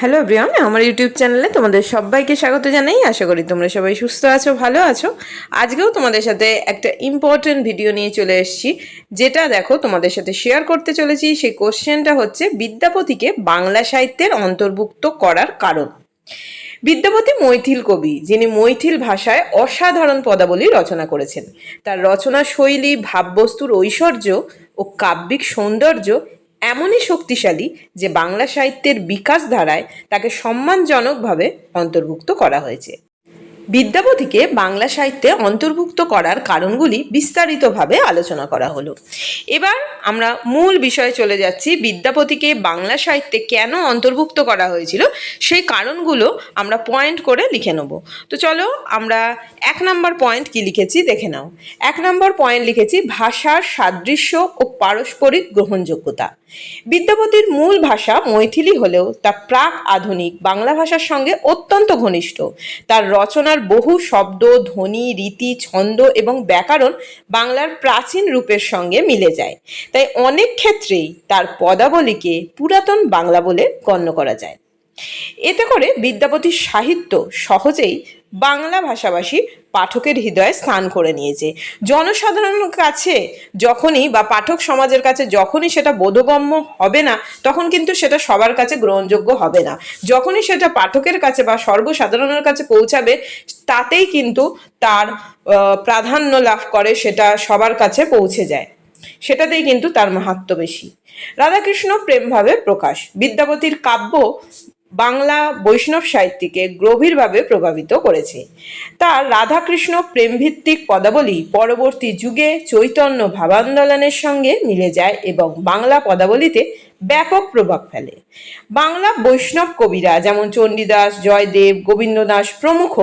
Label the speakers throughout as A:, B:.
A: Hello Brian আমার YouTube চ্যানেলে তোমাদের সবাইকে স্বাগত জানাই। আশা করি তোমরা সবাই সুস্থ আছো, ভালো আছো। আজকেও তোমাদের সাথে একটা ইম্পর্টেন্ট ভিডিও নিয়ে চলে এসেছি, যেটা দেখো, তোমাদের সাথে শেয়ার করতে চলেছি। সেই কোশ্চেনটা হচ্ছে, বিদ্যাপতিকে বাংলা সাহিত্যের অন্তর্ভুক্ত করার কারণ। বিদ্যাপতি মৈথিল কবি, যিনি মৈথিল ভাষায় অসাধারণ পদাবলী রচনা করেছেন। তার রচনা শৈলী ভাববস্তুর ঐশ্বর্য ও কাব্যিক সৌন্দর্য এমনই শক্তিশালী যে বাংলা সাহিত্যের বিকাশ ধারায় তাকে সম্মানজনকভাবে অন্তর্ভুক্ত করা হয়েছে। বিদ্যাপতিকে বাংলা সাহিত্যে অন্তর্ভুক্ত করার কারণগুলি বিস্তারিতভাবে আলোচনা করা হলো। এবার আমরা মূল বিষয়ে চলে যাচ্ছি, বিদ্যাপতিকে বাংলা সাহিত্যে কেন অন্তর্ভুক্ত করা হয়েছিল, সেই কারণগুলো আমরা পয়েন্ট করে লিখে নেব। তো চলো আমরা এক নম্বর পয়েন্ট কি লিখেছি দেখে নাও। এক নম্বর পয়েন্ট লিখেছি, ভাষার সাদৃশ্য ও পারস্পরিক গ্রহণযোগ্যতা। বিদ্যাপতির মূল ভাষা মৈথিলি হলেও তা প্রাক আধুনিক বাংলা ভাষার সঙ্গে অত্যন্ত ঘনিষ্ঠ। তার রচনার বহু শব্দ, ধ্বনি, রীতি, ছন্দ এবং ব্যাকরণ বাংলার প্রাচীন রূপের সঙ্গে মিলে যায়। তাই অনেক ক্ষেত্রেই তার পদাবলীকে পুরাতন বাংলা বলে গণ্য করা যায়। এতে করে বিদ্যাপতির সাহিত্য সহজেই বাংলা ভাষাভাষী পাঠকের হৃদয়ে স্থান করে নিয়েছে। জনসাধারণের কাছে যখনই বা পাঠক সমাজের কাছে যখনই সেটা বোধগম্য হবে না, তখন কিন্তু সেটা সবার কাছে গ্রহণযোগ্য হবে না। যখনই সেটা পাঠকের কাছে বা সর্বসাধারণের কাছে পৌঁছাবে, তাতেই কিন্তু তার প্রাধান্য লাভ করে, সেটা সবার কাছে পৌঁছে যায়। সেটাতেই কিন্তু তার মাহাত্ম বেশি। রাধাকৃষ্ণ প্রেমভাবে প্রকাশ। বিদ্যাপতির কাব্য বাংলা বৈষ্ণব সাহিত্যকে গভীরভাবে প্রভাবিত করেছে। তার রাধাকৃষ্ণ প্রেমভিত্তিক পদাবলী পরবর্তী যুগে চৈতন্য ভাবান্দোলনের সঙ্গে মিলে যায় এবং বাংলা পদাবলীতে ব্যাপক প্রভাব ফেলে। বাংলা বৈষ্ণব কবিরা যেমন চণ্ডীদাস, জয়দেব গোবিন্দ দাস প্রমুখ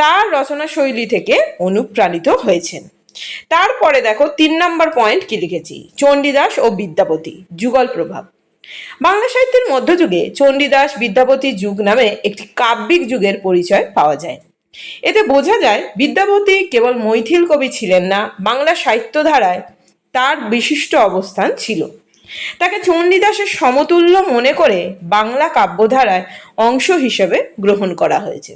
A: তার রচনা শৈলী থেকে অনুপ্রাণিত হয়েছেন। তারপরে দেখো তিন নম্বর পয়েন্ট কি লিখেছি? চণ্ডীদাস ও বিদ্যাপতি, যুগল প্রভাব। বাংলা সাহিত্যের মধ্যযুগে চণ্ডীদাস বিদ্যাপতি যুগ নামে একটি কাব্যিক যুগের পরিচয় পাওয়া যায়। এতে বোঝা যায় বিদ্যাপতি কেবল মৈথিল কবি ছিলেন না, বাংলা সাহিত্য ধারায় তার বিশিষ্ট অবস্থান ছিল। তাকে চণ্ডীদাসের সমতুল্য মনে করে বাংলা কাব্যধারায় অংশ হিসেবে গ্রহণ করা হয়েছে।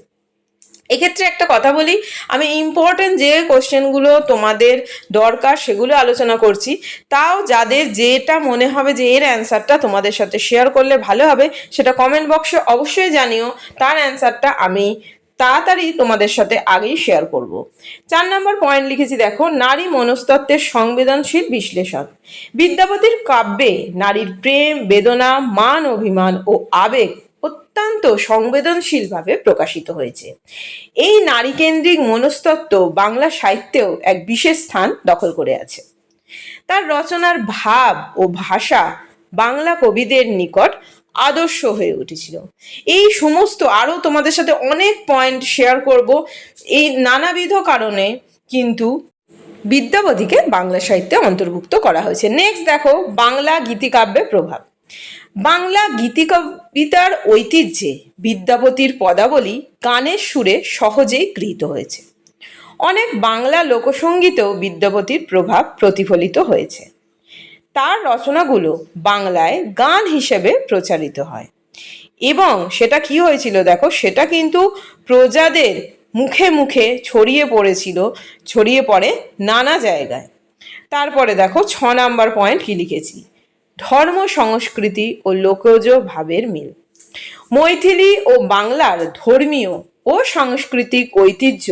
A: এক্ষেত্রে একটা কথা বলি, আমি ইম্পর্টেন্ট যে কোশ্চেনগুলো তোমাদের দরকার সেগুলো আলোচনা করছি, তাও যাদের যেটা মনে হবে যে এর অ্যান্সারটা তোমাদের সাথে শেয়ার করলে ভালো হবে, সেটা কমেন্ট বক্সে অবশ্যই জানিও, তার অ্যান্সারটা আমি তাড়াতাড়ি তোমাদের সাথে আগেই শেয়ার করব। চার নম্বর পয়েন্ট লিখেছি, দেখো, নারী মনস্তত্ত্বের সংবেদনশীল বিশ্লেষণ। বিদ্যাপতির কাব্যে নারীর প্রেম, বেদনা, মান, অভিমান ও আবেগ অত্যন্ত সংবেদনশীলভাবে প্রকাশিত হয়েছে। এই নারীকেন্দ্রিক মনস্তত্ত্ব বাংলা সাহিত্যেও এক বিশেষ স্থান দখল করে আছে। তার রচনার ভাব ও ভাষা বাংলা কবিদের নিকট আদর্শ হয়ে উঠেছিল। এই সমস্ত আরও তোমাদের সাথে অনেক পয়েন্ট শেয়ার করব। এই নানাবিধ কারণে কিন্তু বিদ্যাপতিকে বাংলা সাহিত্যে অন্তর্ভুক্ত করা হয়েছে। নেক্সট দেখো, বাংলা গীতিকাব্যে প্রভাব। বাংলা গীতিকবিতার ঐতিহ্যে বিদ্যাপতির পদাবলী গানের সুরে সহজেই গৃহীত হয়েছে। অনেক বাংলা লোকসঙ্গীতেও বিদ্যাপতির প্রভাব প্রতিফলিত হয়েছে। তার রচনাগুলো বাংলায় গান হিসেবে প্রচারিত হয়। এবং সেটা কি হয়েছিল দেখো, সেটা কিন্তু প্রজাদের মুখে মুখে ছড়িয়ে পড়েছিল, ছড়িয়ে পড়ে নানা জায়গায়। তারপরে দেখো ছ নাম্বার পয়েন্ট কি লিখেছি? ধর্ম, সংস্কৃতি ও লোকজ ভাবের মিল। মৈথিলি ও বাংলার ধর্মীয় ও সাংস্কৃতিক ঐতিহ্য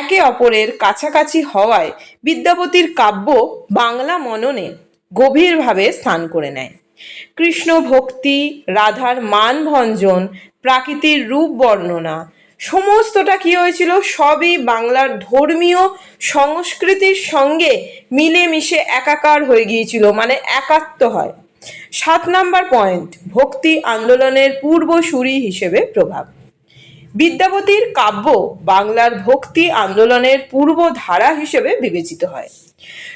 A: একে অপরের কাছাকাছি হওয়ায় বিদ্যাপতির কাব্য বাংলা মননে গভীরভাবে স্থান করে নেয়। কৃষ্ণ ভক্তি রাধার মান ভঞ্জন, প্রাকৃতির রূপ বর্ণনা সমস্তটা কি হয়েছিল? সবই বাংলার ধর্মীয় সংস্কৃতির সঙ্গে মিলেমিশে একাকার হয়ে গিয়েছিল মানে একাত্ম হয়। সাত নাম্বার পয়েন্ট ভক্তি আন্দোলনের পূর্বসূরি হিসেবে প্রভাব। বিদ্যাপতির কাব্য বাংলার ভক্তি আন্দোলনের পূর্ব ধারা হিসেবে বিবেচিত হয়।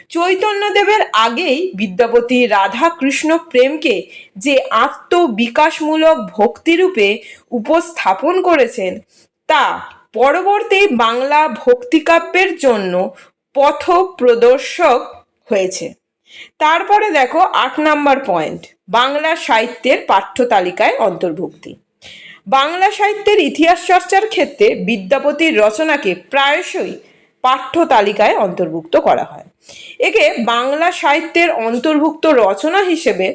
A: চৈতন্যদেবের আগেই বিদ্যাপতি রাধা কৃষ্ণ প্রেমকে যে আত্মবিকাশমূলক ভক্তিরূপে উপস্থাপন করেছেন তা পরবর্তী বাংলা ভক্তিকাব্যের জন্য পথ প্রদর্শক হয়েছে। তারপরে দেখো আট নাম্বার পয়েন্ট, বাংলা সাহিত্যের পাঠ্য তালিকায় অন্তর্ভুক্তি। বাংলা সাহিত্যের ইতিহাস চর্চার ক্ষেত্রে বিদ্যাপতির রচনাকে প্রায়শই পাঠ্য তালিকায় অন্তর্ভুক্ত করা হয়। একে বাংলা সাহিত্যের অন্তর্ভুক্ত রচনা হিসেবে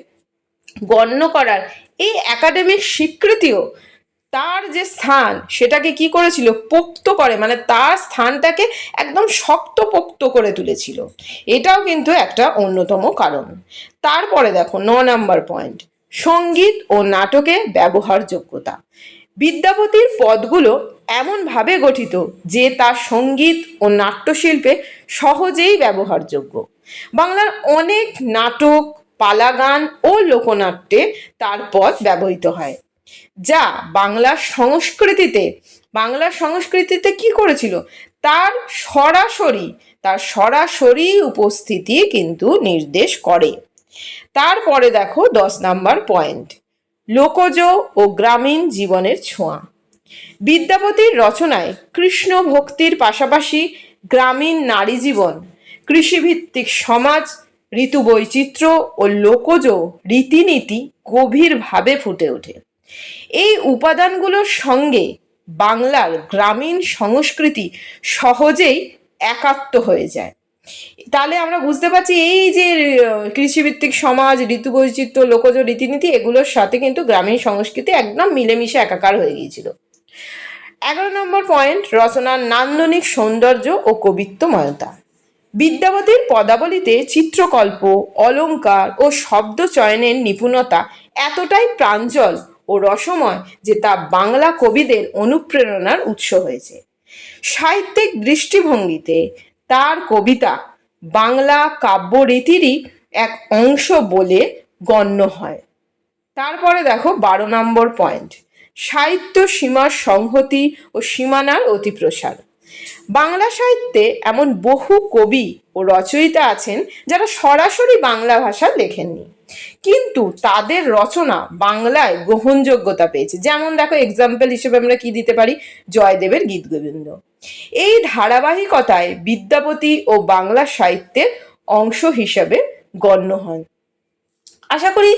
A: গণ্য করার এই একাডেমিক স্বীকৃতিও তার যে স্থান, সেটাকে কি করেছিল? পোক্ত করে মানে তার স্থানটাকে একদম শক্ত পোক্ত করে তুলেছিল। এটাও কিন্তু একটা অন্যতম কারণ। তারপরে দেখো, ন নাম্বার পয়েন্ট, সংগীত ও নাটকে ব্যবহারযোগ্যতা। বিদ্যাপতির পদগুলো এমনভাবে গঠিত যে তার সংগীত ও নাট্যশিল্পে সহজেই ব্যবহারযোগ্য। বাংলার অনেক নাটক, পালাগান ও লোকনাট্যে তার পদ ব্যবহৃত হয়। যা বাংলার সংস্কৃতিতে বাংলার সংস্কৃতিতে কি করেছিল? তার সরাসরি তার সরাসরি উপস্থিতি কিন্তু নির্দেশ করে। তারপরে দেখো দশ নাম্বার পয়েন্ট, লোকজ ও গ্রামীণ জীবনের ছোঁয়া। বিদ্যাপতির রচনায় কৃষ্ণ ভক্তির পাশাপাশি গ্রামীণ নারী জীবন, কৃষিভিত্তিক সমাজ, ঋতু বৈচিত্র্য ও লোকজ রীতিনীতি গভীরভাবে ফুটে ওঠে। এই উপাদানগুলোর সঙ্গে বাংলার গ্রামীণ সংস্কৃতি সহজেই একাত্ম হয়ে যায়। তাহলে আমরা বুঝতে পারছি এই যে কৃষিভিত্তিক সমাজ ঋতু বৈচিত্র্য লোকজ রীতিনীতি, এগুলোর সাথে কিন্তু গ্রামীণ সংস্কৃতি একদম মিলেমিশে একাকার হয়ে গিয়েছিল। এগারো নম্বর পয়েন্ট, রচনার নান্দনিক সৌন্দর্য ও কবিত্বময়তা। বিদ্যাপতির পদাবলিতে চিত্রকল্প অলঙ্কার ও শব্দ চয়নের নিপুণতা এতটাই প্রাঞ্জল ও রসময় যে তা বাংলা কবিদের অনুপ্রেরণার উৎস হয়েছে। সাহিত্যিক দৃষ্টিভঙ্গিতে তার কবিতা বাংলা কাব্যরীতিরই এক অংশ বলে গণ্য হয়। তারপরে দেখো বারো নম্বর পয়েন্ট, সাহিত্য সীমার সংহতি ও সীমানার অতিপ্রসার। বাংলা সাহিত্যে এমন বহু কবি ও রচয়িতা আছেন যারা সরাসরি বাংলা ভাষা লেখেননি। কিন্তু তাদের রচনা বাংলায় গ্রহণযোগ্যতা পেয়েছে। যেমন দেখো এক্সাম্পল হিসেবে আমরা কি দিতে পারি? জয়দেবের গীত গোবিন্দ। এই ধারাবাহিকতায় বিদ্যাপতি ও বাংলা সাহিত্যের অংশ হিসাবে গণ্য হন আশা করি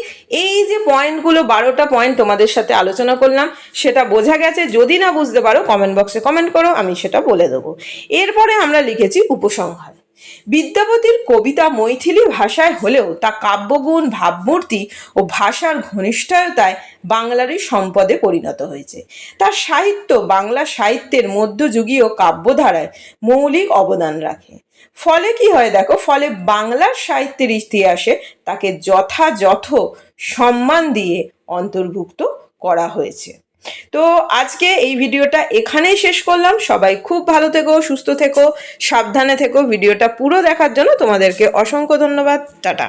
A: এই যে পয়েন্টগুলো বারোটা পয়েন্ট তোমাদের সাথে আলোচনা করলাম, সেটা বোঝা গেছে। যদি না বুঝতে পারো কমেন্ট বক্সে কমেন্ট করো, আমি সেটা বলে দেবো। এরপরে আমরা লিখেছি উপসংহার। বিদ্যাপতির কবিতা মৈথিলি ভাষায় হলেও তা কাব্যগুণ, ভাবমূর্তি ও ভাষার ঘনিষ্ঠতায় বাংলারই সম্পদে পরিণত হয়েছে। তার সাহিত্য বাংলা সাহিত্যের মধ্যযুগীয় কাব্যধারায় মৌলিক অবদান রাখে। ফলে কি হয় দেখো, ফলে বাংলার সাহিত্যের ইতিহাসে তাকে যথাযথ সম্মান দিয়ে অন্তর্ভুক্ত করা হয়েছে। তো আজকে এই ভিডিওটা এখানেই শেষ করলাম। সবাই খুব ভালো থেকো, সুস্থ থেকো, সাবধানে থেকো। ভিডিওটা পুরো দেখার জন্য তোমাদেরকে অসংখ্য ধন্যবাদ। টাটা।